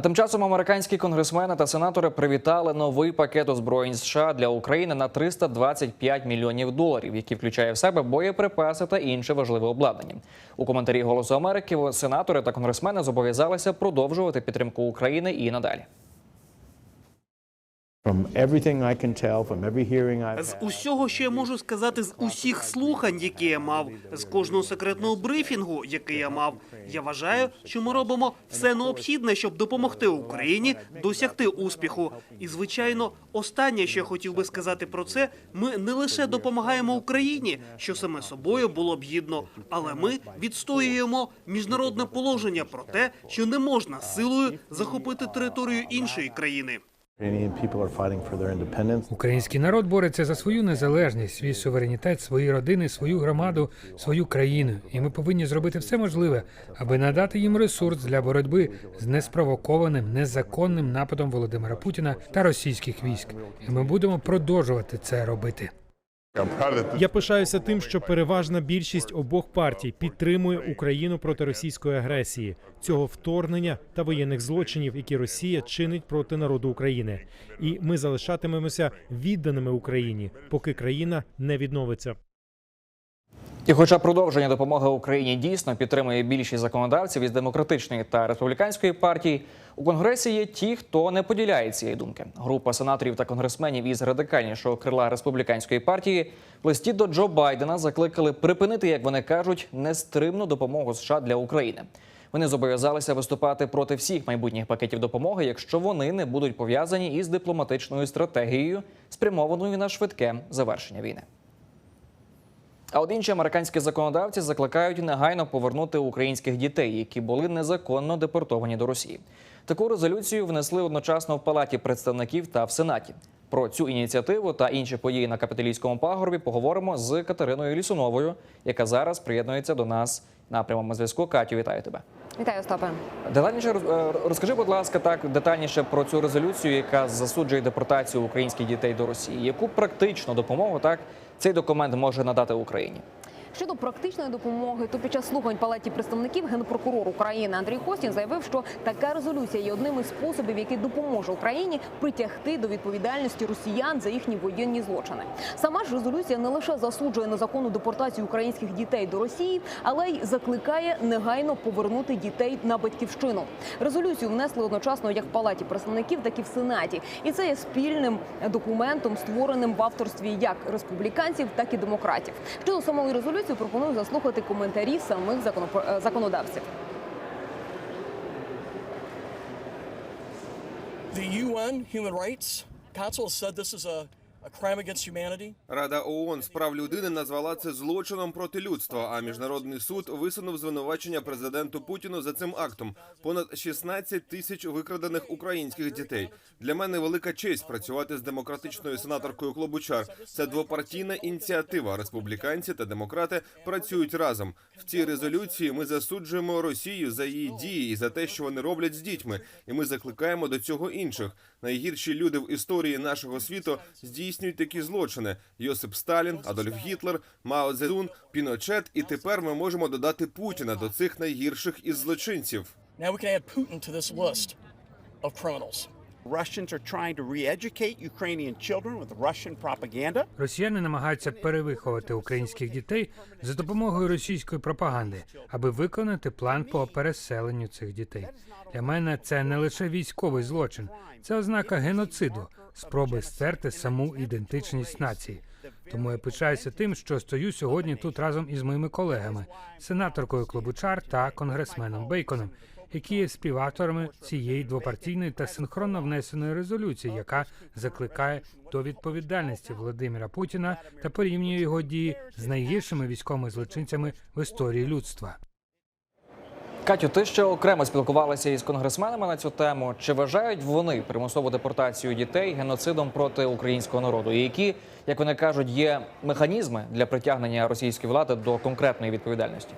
А тим часом американські конгресмени та сенатори привітали новий пакет озброєнь США для України на 325 мільйонів доларів, який включає в себе боєприпаси та інше важливе обладнання. У коментарі Голосу Америки сенатори та конгресмени зобов'язалися продовжувати підтримку України і надалі. З усього, що я можу сказати, з усіх слухань, які я мав, з кожного секретного брифінгу, який я мав, я вважаю, що ми робимо все необхідне, щоб допомогти Україні досягти успіху. І звичайно, останнє, що я хотів би сказати про це, ми не лише допомагаємо Україні, що саме собою було б гідно, але ми відстоюємо міжнародне положення про те, що не можна силою захопити територію іншої країни. Український народ бореться за свою незалежність, свій суверенітет, свої родини, свою громаду, свою країну. І ми повинні зробити все можливе, аби надати їм ресурс для боротьби з неспровокованим, незаконним нападом Володимира Путіна та російських військ. І ми будемо продовжувати це робити. Я пишаюся тим, що переважна більшість обох партій підтримує Україну проти російської агресії, цього вторгнення та воєнних злочинів, які Росія чинить проти народу України. І ми залишатимемося відданими Україні, поки країна не відновиться. І, хоча продовження допомоги Україні дійсно підтримує більшість законодавців із демократичної та республіканської партій, у конгресі є ті, хто не поділяє цієї думки. Група сенаторів та конгресменів із радикальнішого крила республіканської партії в листі до Джо Байдена закликали припинити, як вони кажуть, нестримну допомогу США для України. Вони зобов'язалися виступати проти всіх майбутніх пакетів допомоги, якщо вони не будуть пов'язані із дипломатичною стратегією, спрямованою на швидке завершення війни. А от інші американські законодавці закликають негайно повернути українських дітей, які були незаконно депортовані до Росії. Таку резолюцію внесли одночасно в Палаті представників та в Сенаті. Про цю ініціативу та інші події на капіталійському пагорбі поговоримо з Катериною Лісуновою, яка зараз приєднується до нас на прямому зв'язку. Катю, вітаю тебе. Вітаю, Остапе. Детальніше роз- розкажи, будь ласка, так детальніше про цю резолюцію, яка засуджує депортацію українських дітей до Росії. Яку практичну допомогу так цей документ може надати Україні? Щодо практичної допомоги, то під час слухань палаті представників генпрокурор України Андрій Костін заявив, що така резолюція є одним із способів, який допоможе Україні притягти до відповідальності росіян за їхні воєнні злочини. Сама ж резолюція не лише засуджує незаконну депортацію українських дітей до Росії, але й закликає негайно повернути дітей на батьківщину. Резолюцію внесли одночасно як в палаті представників, так і в сенаті, і це є спільним документом, створеним в авторстві як республіканців, так і демократів. Щодо самої резолюції пропоную заслухати коментарі самих е, законодавців. The UN Human Rights Council said this is a, Рада ООН з прав людини назвала це злочином проти людства. А міжнародний суд висунув звинувачення президенту Путіну за цим актом. Понад 16 тисяч викрадених українських дітей. Для мене велика честь працювати з демократичною сенаторкою Клобучар. Це двопартійна ініціатива. Республіканці та демократи працюють разом. В цій резолюції ми засуджуємо Росію за її дії і за те, що вони роблять з дітьми. І ми закликаємо до цього інших. Найгірші люди в історії нашого світу здійснюють такі злочини: Йосип Сталін, Адольф Гітлер, Мао Цзедун, Піночет. І тепер ми можемо додати Путіна до цих найгірших із злочинців. Now we can add Putin to this list of criminals. Russians are trying to re-educate Ukrainian children with Russian propaganda. Росіяни намагаються перевиховати українських дітей за допомогою російської пропаганди, аби виконати план по переселенню цих дітей. Для мене це не лише військовий злочин, це ознака геноциду, спроби стерти саму ідентичність нації. Тому я пишаюся тим, що стою сьогодні тут разом із моїми колегами, сенаторкою Клобучар та конгресменом Бейконом, які є співавторами цієї двопартійної та синхронно внесеної резолюції, яка закликає до відповідальності Володимира Путіна та порівнює його дії з найгіршими військовими злочинцями в історії людства. Катю, ти ще окремо спілкувалася із конгресменами на цю тему. Чи вважають вони примусову депортацію дітей геноцидом проти українського народу? І які, як вони кажуть, є механізми для притягнення російської влади до конкретної відповідальності?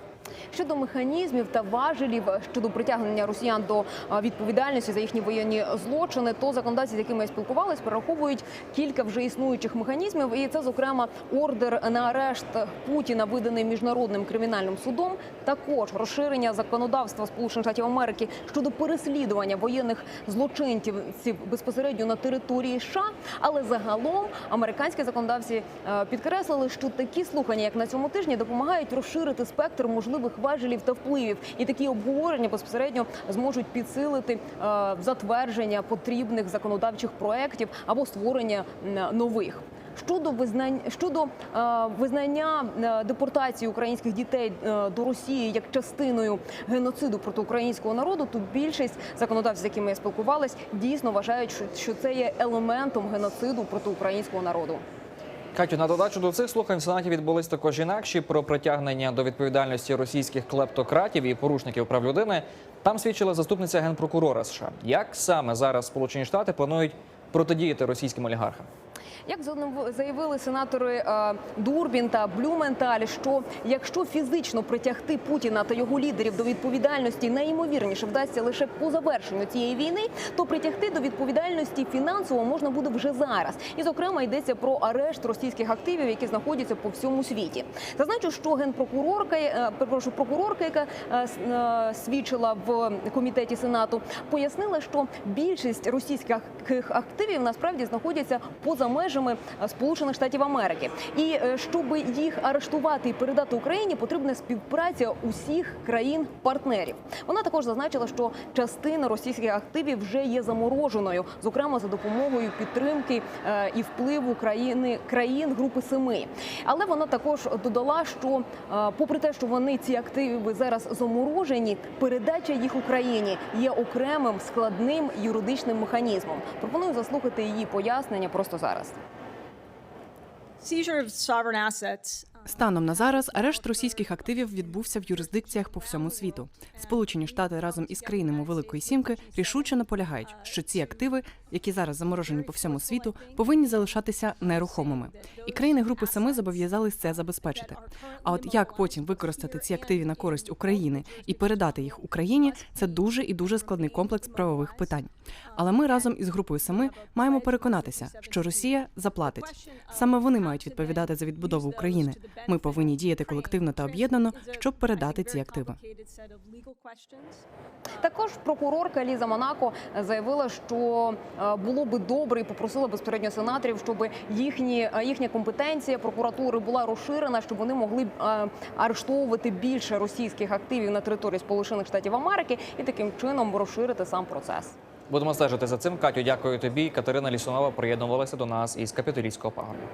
Щодо механізмів та важелів щодо притягнення росіян до відповідальності за їхні воєнні злочини, то законодавці, з якими я спілкувалась, перераховують кілька вже існуючих механізмів. І це, зокрема, ордер на арешт Путіна, виданий міжнародним кримінальним судом. Також розширення законодавства Сполучених Штатів Америки щодо переслідування воєнних злочинців безпосередньо на території США. Але загалом американські законодавці е, підкреслили, що такі слухання, як на цьому тижні, допомагають розширити спектр можливих важелів та впливів, і такі обговорення безпосередньо зможуть підсилити е, затвердження потрібних законодавчих проєктів або створення нових. Щодо визнань щодо е, визнання е, депортації українських дітей е, до Росії як частиною геноциду проти українського народу, то більшість законодавців, з якими я спілкувалась, дійсно вважають, що це є елементом геноциду проти українського народу. Катю, на додачу до цих слухань в Сенаті відбулись також інакші про притягнення до відповідальності російських клептократів і порушників прав людини. Там свідчила заступниця генпрокурора США. Як саме зараз Сполучені Штати планують протидіяти російським олігархам? Як заявили сенатори е, Дурбін та Блюменталь, що якщо фізично притягти Путіна та його лідерів до відповідальності найімовірніше вдасться лише по завершенню цієї війни, то притягти до відповідальності фінансово можна буде вже зараз. І зокрема йдеться про арешт російських активів, які знаходяться по всьому світі. Зазначу, що генпрокурорка, е, перепрошую, прокурорка, яка е, свідчила в комітеті сенату, пояснила, що більшість російських активів насправді знаходяться поза межами е, Сполучених Штатів Америки. І е, щоб їх арештувати і передати Україні, потрібна співпраця усіх країн-партнерів. Вона також зазначила, що частина російських активів вже є замороженою, зокрема за допомогою підтримки е, і впливу країни країн Групи Семи. Але вона також додала, що попри те, що вони ці активи зараз заморожені, передача їх Україні є окремим складним юридичним механізмом. Пропоную заслухати її пояснення просто зараз. Станом на зараз арешт російських активів відбувся в юрисдикціях по всьому світу. Сполучені Штати разом із країнами Великої Сімки рішуче наполягають, що ці активи, які зараз заморожені по всьому світу, повинні залишатися нерухомими. І країни Групи Семи зобов'язались це забезпечити. А от як потім використати ці активи на користь України і передати їх Україні, це дуже і дуже складний комплекс правових питань. Але ми разом із групою Семи маємо переконатися, що Росія заплатить. Саме вони мають відповідати за відбудову України. Ми повинні діяти колективно та об'єднано, щоб передати ці активи. Також прокурорка Ліза Монако заявила, що було би добре і попросила безпосередньо сенаторів, щоб їхні е, їхня компетенція прокуратури була розширена, щоб вони могли е, арештовувати більше російських активів на території Сполучених Штатів Америки і таким чином розширити сам процес. Будемо стежити за цим. Катю, дякую тобі. Катерина Лісунова приєднувалася до нас із капітолійського пагорба.